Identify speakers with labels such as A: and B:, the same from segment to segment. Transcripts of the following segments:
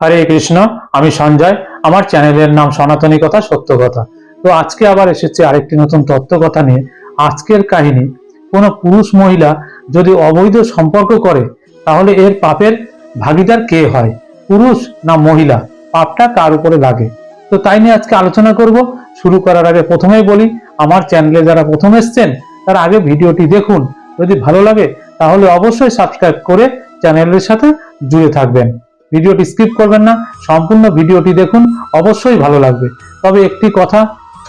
A: হরে কৃষ্ণ, আমি সঞ্জয়, আমার চ্যানেলের নাম সনাতনী কথা, সত্য কথা। তো আজকে আবার এসেছে আরেকটি নতুন তত্ত্ব কথা নিয়ে। আজকের কাহিনী, কোনো পুরুষ মহিলা যদি অবৈধ সম্পর্ক করে, তাহলে এর পাপের ভাগিদার কে হয়? পুরুষ না মহিলা? পাপটা কার উপরে লাগে? তো তাই নিয়ে আজকে আলোচনা করব। শুরু করার আগে প্রথমেই বলি, আমার চ্যানেলে যারা প্রথম এসছেন, তার আগে ভিডিওটি দেখুন। যদি ভালো লাগে, তাহলে অবশ্যই সাবস্ক্রাইব করে চ্যানেলের সাথে জুড়ে থাকবেন। ভিডিওটি স্কিপ করবেন না, সম্পূর্ণ ভিডিওটি দেখুন, অবশ্যই ভালো লাগবে। তবে একটি কথা,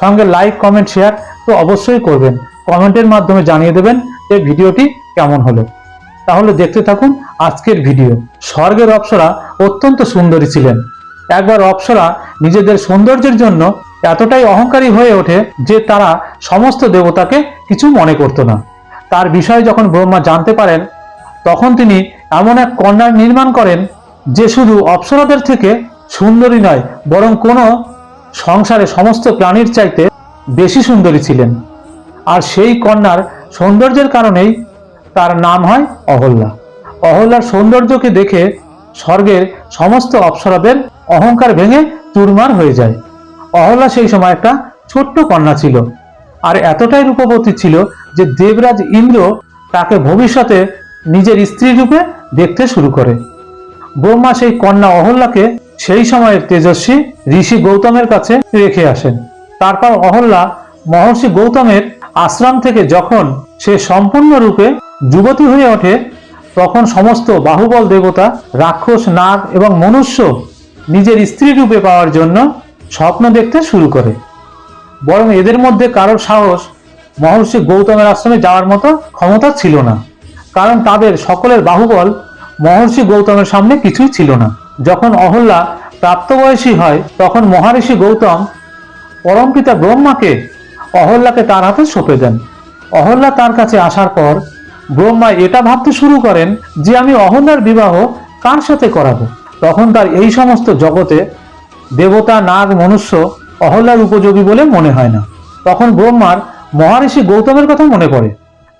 A: সঙ্গে লাইক, কমেন্ট, শেয়ার তো অবশ্যই করবেন। কমেন্টের মাধ্যমে জানিয়ে দেবেন যে ভিডিওটি কেমন হলো। তাহলে দেখতে থাকুন আজকের ভিডিও। স্বর্গের অপ্সরা অত্যন্ত সুন্দরী ছিলেন। একবার অপ্সরা নিজেদের সৌন্দর্যের জন্য এতটাই অহংকারী হয়ে ওঠে যে তারা সমস্ত দেবতাকে কিছু মনে করতো না। তার বিষয়ে যখন ব্রহ্মা জানতে পারেন, তখন তিনি এমন এক কন্যার নির্মাণ করেন যে শুধু অপ্সরাদের থেকে সুন্দরী নয়, বরং কোনো সংসারে সমস্ত প্রাণীর চাইতে বেশি সুন্দরী ছিলেন। আর সেই কন্যার সৌন্দর্যের কারণেই তার নাম হয় অহল্যা। অহল্যার সৌন্দর্যকে দেখে স্বর্গের সমস্ত অপ্সরাদের অহংকার ভেঙে চুরমার হয়ে যায়। অহল্যা সেই সময় একটা ছোট্ট কন্যা ছিল, আর এতটাই রূপবতী ছিল যে দেবরাজ ইন্দ্র তাকে ভবিষ্যতে নিজের স্ত্রী রূপে দেখতে শুরু করে। ব্রহ্মা সেই কন্যা অহল্যাকে সেই সময়ের তেজস্বী ঋষি গৌতমের কাছে রেখে আসেন। তারপর অহল্যা মহর্ষি গৌতমের আশ্রম থেকে যখন সে সম্পূর্ণরূপে যুবতী হয়ে ওঠে, তখন সমস্ত বাহুবল দেবতা, রাক্ষস, নাগ এবং মনুষ্য নিজের স্ত্রী রূপে পাওয়ার জন্য স্বপ্ন দেখতে শুরু করে। বরং এদের মধ্যে কারোর সাহস মহর্ষি গৌতমের আশ্রমে যাওয়ার মতো ক্ষমতা ছিল না, কারণ তাদের সকলের বাহুবল মহর্ষি গৌতমের সামনে কিছুই ছিল না। যখন অহল্যা প্রাপ্তবয়সী হয়, তখন মহর্ষি গৌতম পরমপিতা ব্রহ্মাকে অহল্যাকে তার হাতে সঁপে দেন। অহল্যা তার কাছে আসার পর ব্রহ্মা এটা ভাবতে শুরু করেন যে আমি অহল্যার বিবাহ কার সাথে করাবো? তখন তার এই সমস্ত জগতে দেবতা, নাগ, মনুষ্য অহল্যার উপযোগী বলে মনে হয় না। তখন ব্রহ্মার মহর্ষি গৌতমের কথা মনে পড়ে,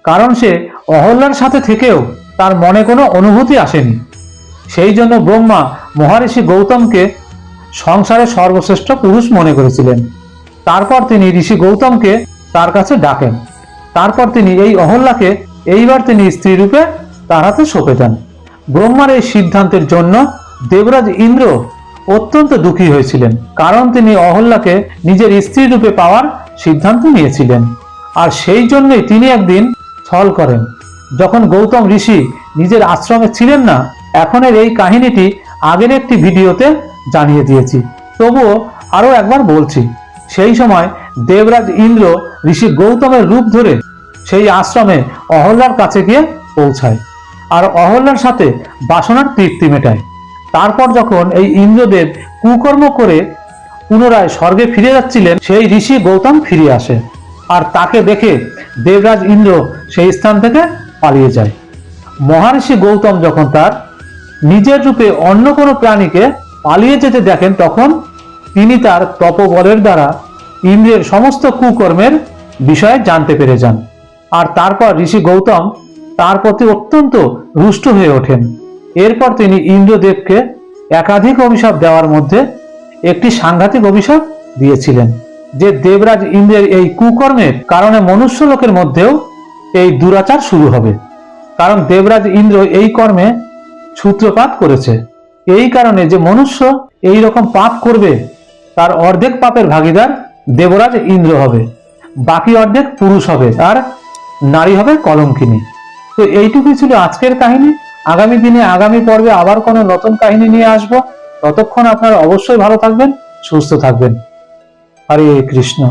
A: কারণ সে অহল্যার সাথে থেকেও তার মনে কোনো অনুভূতি আসেনি। সেই জন্য ব্রহ্মা মহর্ষি গৌতমকে সংসারে সর্বশ্রেষ্ঠ পুরুষ মনে করেছিলেন। তারপর তিনি ঋষি গৌতমকে তার কাছে ডাকেন। তারপর তিনি এই অহল্যাকে এইবার তিনি স্ত্রী রূপে তার হাতে সঁপে দেন। ব্রহ্মার এই সিদ্ধান্তের জন্য দেবরাজ ইন্দ্র অত্যন্ত দুঃখী হয়েছিলেন, কারণ তিনি অহল্যাকে নিজের স্ত্রী রূপে পাওয়ার সিদ্ধান্ত নিয়েছিলেন। আর সেই জন্যই তিনি একদিন ছল করেন। যখন গৌতম ঋষি নিজের আশ্রমে ছিলেন না, এখনের এই কাহিনীটি আগের একটি ভিডিওতে জানিয়ে দিয়েছি। তবুও আরও একবার বলছি, সেই সময় দেবরাজ ইন্দ্র ঋষি গৌতমের রূপ ধরে সেই আশ্রমে অহল্যার কাছে গিয়ে পৌঁছায় আর অহল্যার সাথে বাসনার তৃপ্তি মেটায়। তারপর যখন এই ইন্দ্রদেব কুকর্ম করে পুনরায় স্বর্গে ফিরে যাচ্ছিলেন, সেই ঋষি গৌতম ফিরে আসে আর তাকে দেখে দেবরাজ ইন্দ্র সেই স্থান থেকে পালিয়ে যায়। মহর্ষি গৌতম যখন তার নিজের রূপে অন্য কোনো প্রাণীকে পালিয়ে যেতে দেখেন, তখন তিনি তার তপবলের দ্বারা ইন্দ্রের সমস্ত কুকর্মের বিষয়ে জানতে পেরে যান। আর তারপর ঋষি গৌতম তার প্রতি অত্যন্ত রুষ্ট হয়ে ওঠেন। এরপর তিনি ইন্দ্রদেবকে একাধিক অভিশাপ দেওয়ার মধ্যে একটি সাংঘাতিক অভিশাপ দিয়েছিলেন, যে দেবরাজ ইন্দ্রের এই কুকর্মের কারণে মনুষ্য লোকের মধ্যেও এই দুরাচার শুরু হবে। কারণ দেবরাজ ইন্দ্র এই কর্মে সূত্রপাত করেছে। এই কারণে যে মনুষ্য এই রকম পাপ করবে, তার অর্ধেক পাপের ভাগিদার দেবরাজ ইন্দ্র হবে। বাকি অর্ধেক পুরুষ হবে, আর নারী হবে কলঙ্কিনী। তো এইটুকুই ছিল আজকের কাহিনী। আগামী দিনে, আগামী পর্বে আবার কোনো নতুন কাহিনী নিয়ে আসব। ততক্ষণ আপনারা অবশ্যই ভালো থাকবেন, সুস্থ থাকবেন। হরে কৃষ্ণ।